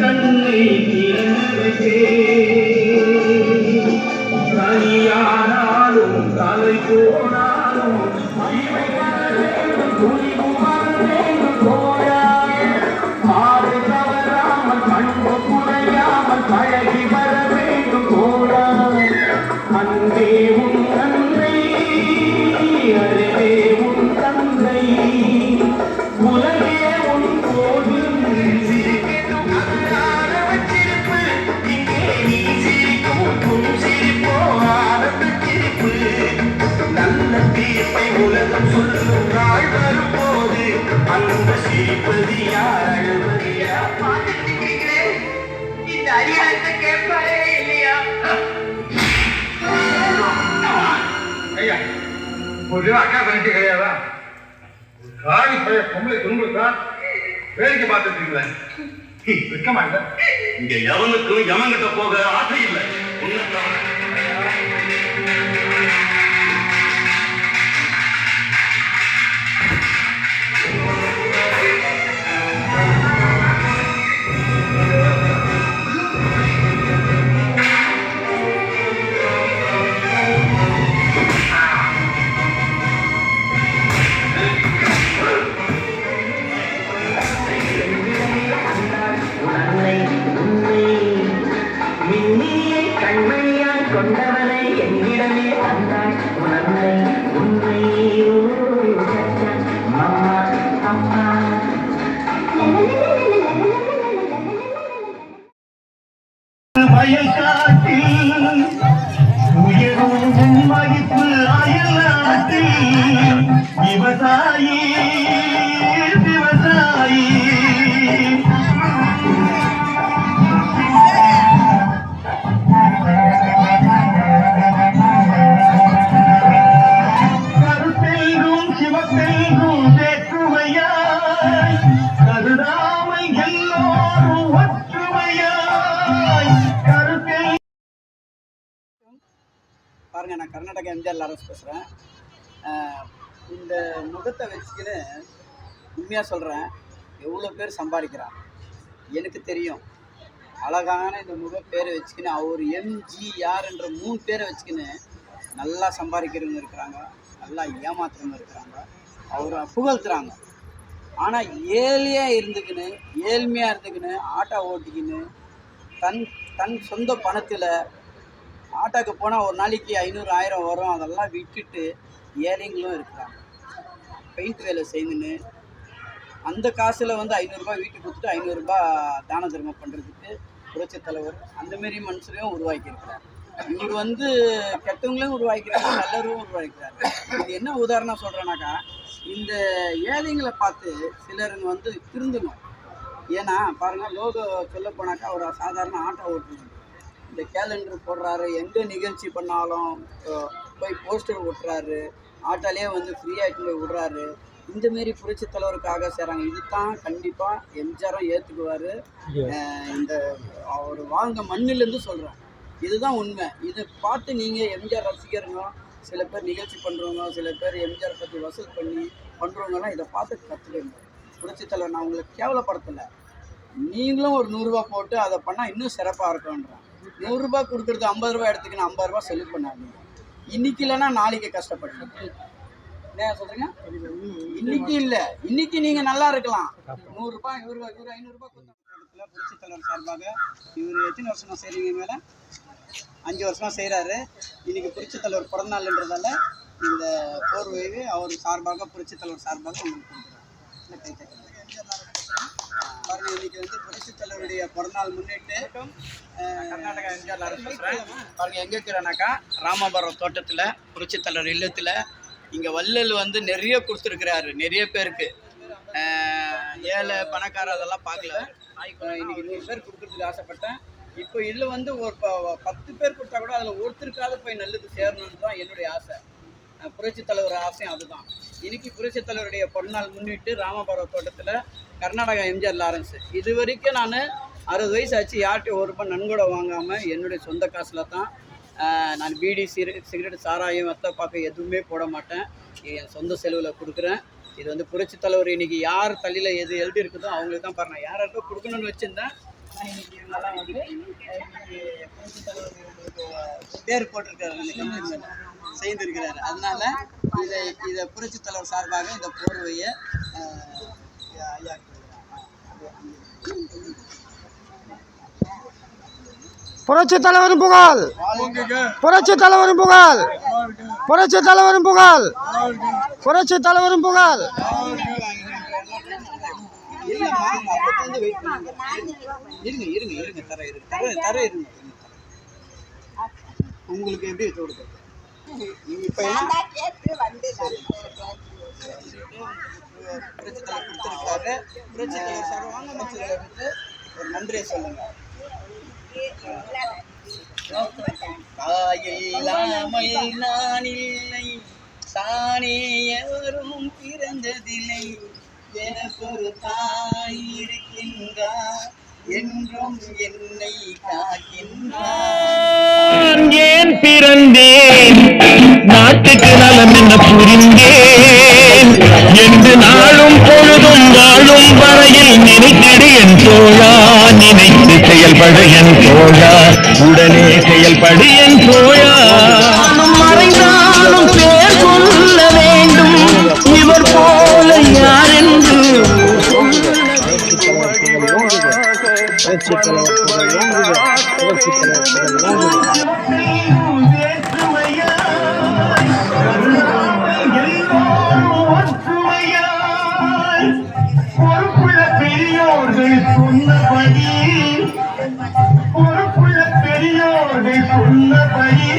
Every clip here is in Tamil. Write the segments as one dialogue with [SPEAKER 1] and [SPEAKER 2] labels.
[SPEAKER 1] கண்ணை
[SPEAKER 2] திறந்து அரியாசை கேட்பாரே இல்லையா?
[SPEAKER 3] ஐயா அக்கா தங்கச்சி கிடையாதா? காணி பைய பொம்பளை துன்புறுத்தா வேடிக்கை பார்த்துட்டு இருக்கீங்களே? வெக்கமா இல்ல?
[SPEAKER 4] இங்க எவனுக்கும் எவன்கிட்ட போக ஆசை இல்லை. உன்னை
[SPEAKER 1] கொண்டவனை எங்கிடமே தந்தாய். உணர்ந்தை அம்மா உயரும் மதிப்பு அயல் நாட்டில். விவசாயி
[SPEAKER 5] பாருங்க நான் கர்நாடகா எம்ஜிஆர் லாரன்ஸ் பேசுகிறேன் இந்த முகத்தை வச்சுக்கின்னு உண்மையாக சொல்கிறேன் எவ்வளோ பேர் சம்பாதிக்கிறான் எனக்கு தெரியும். அழகான இந்த முக பேரை வச்சுக்கின்னு அவர் எம்ஜிஆர் என்ற மூணு பேரை வச்சுக்கின்னு நல்லா சம்பாதிக்கிறவங்க இருக்கிறாங்க நல்லா ஏமாத்துறவங்க இருக்கிறாங்க. அவரை புகழ்த்துறாங்க. ஆனால் ஏழையாக இருந்துக்கின்னு ஏழ்மையாக இருந்துக்கின்னு ஆட்டோ ஓட்டிக்கின்னு தன் தன் சொந்த பணத்தில் ஆட்டோக்கு போனால் ஒரு நாளைக்கு ஐநூறு ஆயிரம் வரும். அதெல்லாம் விட்டுட்டு ஏழைங்களும் இருக்கிறாங்க. பெயிண்ட் வேலை செய்துன்னு அந்த காசில் வந்து ஐநூறுரூபா வீட்டுக்கு கொடுத்துட்டு ஐநூறுரூபா தான தர்மம் பண்ணுறதுக்கு புரட்சித் தலைவர் அந்த மாரி மனுஷரையும் உருவாக்கியிருக்கிறார். இவர் வந்து கெட்டவங்களையும் உருவாக்கிறாங்க நல்லவரும் உருவாக்கிறாரு இது என்ன உதாரணம் சொல்கிறேன்னாக்கா இந்த ஏழைங்களை பார்த்து சிலருங்க வந்து திருந்தணும். ஏன்னா பாருங்க லோகோ சொல்ல போனாக்கா ஒரு சாதாரண ஆட்டோ ஓட்டுறது. இந்த கேலண்டர் போடுறாரு எங்கே நிகழ்ச்சி பண்ணாலும் போய் போஸ்டர் ஒட்டுறாரு ஆட்டோலேயே வந்து ஃப்ரீயாக போய் விடுறாரு. இந்த மாரி புரட்சி தலைவருக்காக செய்கிறாங்க இது தான் கண்டிப்பாக எம்ஜிஆரும் ஏற்றுக்குவார் இந்த அவர் வாழ்ந்த மண்ணிலேருந்து சொல்கிறேன் இதுதான் உண்மை. இதை பார்த்து நீங்கள் எம்ஜிஆர் ரசிகருங்க சில பேர் நிகழ்ச்சி பண்ணுறவங்க சில பேர் எம்ஜிஆர் பற்றி வசூல் பண்ணி பண்ணுறவங்கலாம் இதை பார்த்து கற்றுக்கங்க புரட்சி தலைவர் நான் உங்களுக்கு கேவலப்படுத்தலை. நீங்களும் ஒரு நூறுரூவா போட்டு அதை பண்ணால் இன்னும் சிறப்பாக இருக்கும்ன்றான். நூறுரூபா கொடுக்குறது ஐம்பது ரூபா எடுத்துக்கணும் ஐம்பது ரூபா செலவு பண்ணாதீங்க. இன்னைக்கு இல்லைன்னா நாளைக்கு கஷ்டப்படுறீங்க என்ன சொல்கிறீங்க இன்னைக்கு இல்லை. இன்னைக்கு நீங்கள் நல்லா இருக்கலாம். நூறுரூபா இவரு இவர் ஐநூறுரூபா கொடுத்தாங்க புரட்சி தலைவர் சார்பாக இவர் எத்தனை வருஷமா செய்கிறீங்க மேலே அஞ்சு வருஷமா செய்கிறாரு இன்னைக்கு புரட்சி தலைவர் பிறந்தநாள்ன்றதால இந்த போர்வையை அவர் சார்பாக புரட்சி தலைவர் சார்பாக உங்களுக்கு பாருங்க இன்னைக்கு வந்து புரட்சி தலைவருடைய முன்னிட்டு கர்நாடகா எம்ஜிஆர் லாரன்ஸ் பேசுகிறேன் பாருங்க எங்கே இருக்கிறேனாக்கா? ராமபுரம் தோட்டத்தில் புரட்சி தலைவர் இல்லத்தில். இங்கே வள்ளல் வந்து நிறைய கொடுத்துருக்கிறாரு நிறைய பேருக்கு. ஏழை பணக்கார அதெல்லாம் பார்க்கல. இன்னைக்கு நூறு பேர் கொடுக்குறதுக்கு ஆசைப்பட்டேன். இப்போ இதில் வந்து ஒரு ப- பத்து பேர் கொடுத்தா கூட அதில் ஒருத்தருக்காவது போய் நல்லது சேரணும்னு தான் என்னுடைய ஆசை. புரட்சித் தலைவர் ஆசையும் அதுதான். இன்னைக்கு புரட்சித் தலைவருடைய பொருநாள் முன்னிட்டு ராமபுரம் தோட்டத்தில் கர்நாடகா எம்ஜிஆர் லாரன்ஸ். இது வரைக்கும் நான் அறுபது வயசு ஆச்சு யார்கிட்டையும் ஒரு ரூபாய் நன்கொடை வாங்காமல் என்னுடைய சொந்த காசில் தான் நான் பீடி சிறு சிகரெட் சாராயம் வெத்த பார்க்க எதுவுமே போட மாட்டேன். என் சொந்த செலவில் கொடுக்குறேன். இது வந்து புரட்சி தலைவர் இன்னைக்கு யார் தள்ளியில் எது எழுதி இருக்குதோ அவங்களுக்கு தான் பாருங்க. யார்கிட்ட கொடுக்கணும்னு வச்சுருந்தேன் நான் இன்னைக்கு இவங்கெல்லாம் வந்து பேர் போட்டிருக்கிறார் அந்த அதனால இதை இதை புரட்சி தலைவர் சார்பாக இந்த போர்வையை ஐயா
[SPEAKER 6] புரட்சி தலைவரும் புகழ். புரட்சி தலைவரும் புகழ். புரட்சி தலைவரின் புகழ். புரட்சி தலைவரின் புகழ்.
[SPEAKER 5] இல்லைம்மா அப்போ வெயிட் பண்ணுங்க இருங்க. இருங்க இருங்க தர இருங்க தர தர இருங்க. உங்களுக்கு எப்படி தோடுது இப்போ என்ன கொடுத்துருக்காரு அமைச்சர்களுக்கு ஒரு நன்றியை சொல்லுங்க. நான் இல்லை தானே எவரும் பிறந்ததில்லை. எனக்கொரு ஒரு தாய் இருக்கின்றார் என்றும் என்னை காக்கின்றார்.
[SPEAKER 1] ஏன் பிறந்தேன்? நாட்டுக்கு நலம் என்ன புரிந்தேன்? என்று நாளும் பொழுதும் வாழும் வரையில் நினைத்திடு என் தோழா நினைத்து செயல்படு என் தோழா. உடனே செயல்படு என் தோழா. பொறுப்புள்ள பெரியோர்கள் சொன்னபடி பொறுப்புள்ள பெரியோர்கள் சொன்னபடி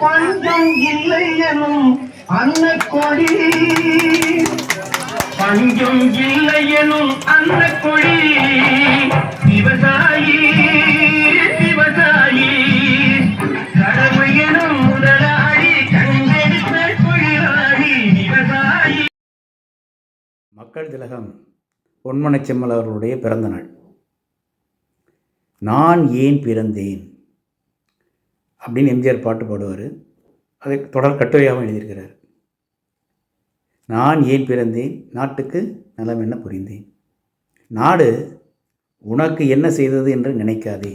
[SPEAKER 1] பஞ்சம் இல்லை எனும் அன்ன கொடி. பஞ்சம் இல்லை எனும் அந்த கொடி. விவசாயி விவசாயி கடமை எனும் முதலாளி கண்டெடுத்த தொழிலாளி விவசாயி
[SPEAKER 7] மக்கள் திலகம் பொன்மனச்செம்மல் அவர்களுடைய பிறந்த நாள். நான் ஏன் பிறந்தேன்? அப்படின்னு எம்ஜிஆர் பாட்டு பாடுவார். அதை தொடர் கட்டுரையாகவும் எழுதியிருக்கிறார். நான் ஏன் பிறந்தேன்? நாட்டுக்கு நலம் என்ன புரிந்தேன்? நாடு உனக்கு என்ன செய்தது என்று நினைக்காதே.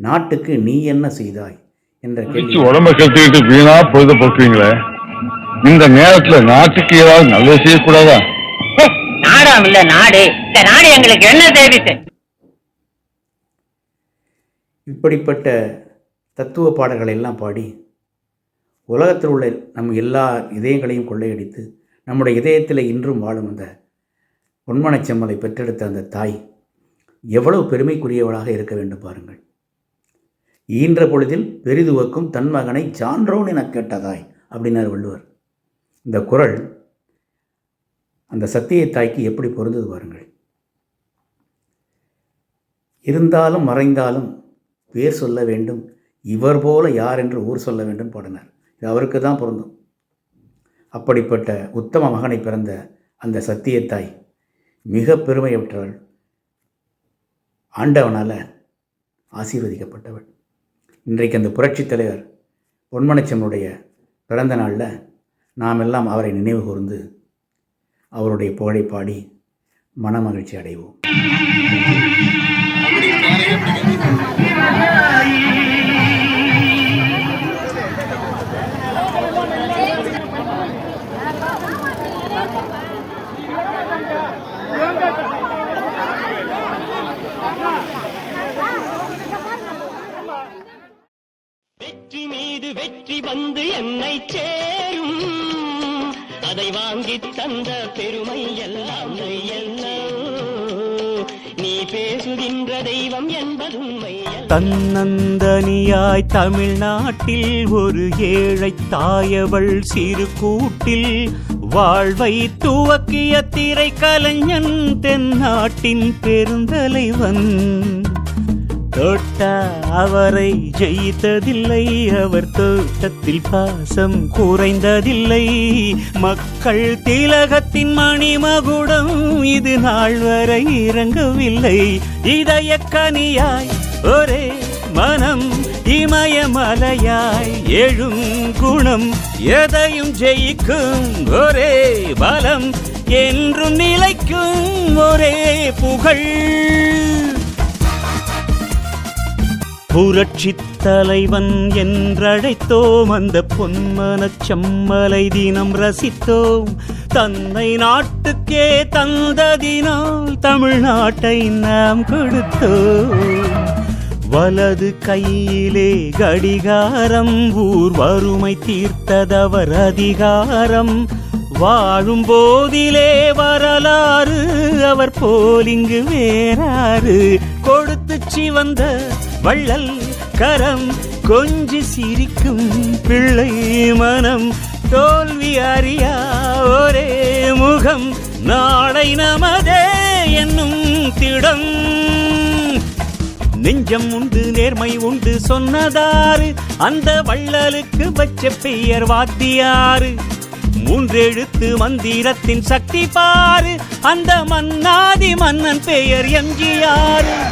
[SPEAKER 7] நாட்டுக்கு நீ என்ன செய்தாய்? என்ற கேள்வி.
[SPEAKER 8] உடம்ப கெடுத்துக்கிட்டு வீணா பொழுத போக்குவீங்களே இந்த நேரத்துல நாட்டுக்கு ஏதாவது நல்லது செய்யக்கூடாதா?
[SPEAKER 2] நாடாம் இல்ல நாடு. இந்த நாடு எங்களுக்கு என்ன தேவித்து
[SPEAKER 7] இப்படிப்பட்ட தத்துவ பாடல்களை எல்லாம் பாடி உலகத்தில் உள்ள நம் எல்லா இதயங்களையும் கொள்ளையடித்து நம்முடைய இதயத்தில் இன்றும் வாழும் அந்த பொன்மனச் செம்மலை பெற்றெடுத்த அந்த தாய் எவ்வளவு பெருமைக்குரியவளாக இருக்க வேண்டும் பாருங்கள். ஈன்ற பொழுதில் பெரிதுவக்கும் தன் மகனை சான்றோன் எனக் கேட்டதாய் அப்படின்னார் வள்ளுவர். இந்த குரல் அந்த சத்திய தாய்க்கு எப்படி பொருந்தது பாருங்கள். இருந்தாலும் மறைந்தாலும் பேர் சொல்ல வேண்டும் இவர் போல யார் என்று ஊர் சொல்ல வேண்டும் பாடினார். இது அவருக்கு தான் பொருந்தும். அப்படிப்பட்ட உத்தம மகனை பிறந்த அந்த சத்தியத்தாய் மிக பெருமையற்றவள். ஆண்டவனால் ஆசீர்வதிக்கப்பட்டவள். இன்றைக்கு அந்த புரட்சித் தலைவர் பொன்மனச்சனுடைய பிறந்த நாளில் நாம் எல்லாம் அவரை நினைவு கூர்ந்து அவருடைய புகழை பாடி மனமகிழ்ச்சி அடைவோம்.
[SPEAKER 1] மீது வெற்றி வந்து என்னை சேரும். அதை வாங்கி தந்த பெருமை எல்லாம் நீ பேசுகின்ற தெய்வம் என்பதுமை
[SPEAKER 9] தன்னந்தனியாய் தமிழ்நாட்டில் ஒரு ஏழை தாயவள் சிறு கூட்டில் வாழ்வை துவக்கிய திரை கலைஞன் தென்னாட்டின் பெருந்தலைவன். தொட்ட அவரை ஜெயித்ததில்லை அவர் தோட்டத்தில் பாசம் குறைந்ததில்லை. மக்கள் திலகத்தின் மணிமகுடம் இது நாள் வரை இறங்கவில்லை. இதய கனியாய் ஒரே மனம் இமயமலையாய் எழும் குணம் எதையும் ஜெயிக்கும் ஒரே பலம் என்றும் நிலைக்கும் ஒரே புகழ். புரட்சி தலைவன் என்றழைத்தோம். அந்த பொன்மனச் செம்மலை தினம் ரசித்தோம். தந்தை நாட்டுக்கே தந்ததினால் தமிழ்நாட்டை நாம் கொடுத்தோம். வலது கையிலே கடிகாரம் ஊர் வறுமை தீர்த்ததவர் அதிகாரம். வாழும் போதிலே வரலாறு அவர் போலிங்கு வேறாறு. கொடுத்து சிவந்த வள்ளல் கரம் கொஞ்சி சிரிக்கும் பிள்ளை மனம். தோல்வி அறியா ஒரே முகம். நாளை நமதே என்னும் திடம். நெஞ்சம் உண்டு நேர்மை உண்டு சொன்னதாறு. அந்த வள்ளலுக்கு வச்ச பெயர் வாத்தியாறு. மூன்றெழுத்து மந்திரத்தின் சக்தி பாரு அந்த மன்னாதி மன்னன் பெயர் எம்ஜிஆர்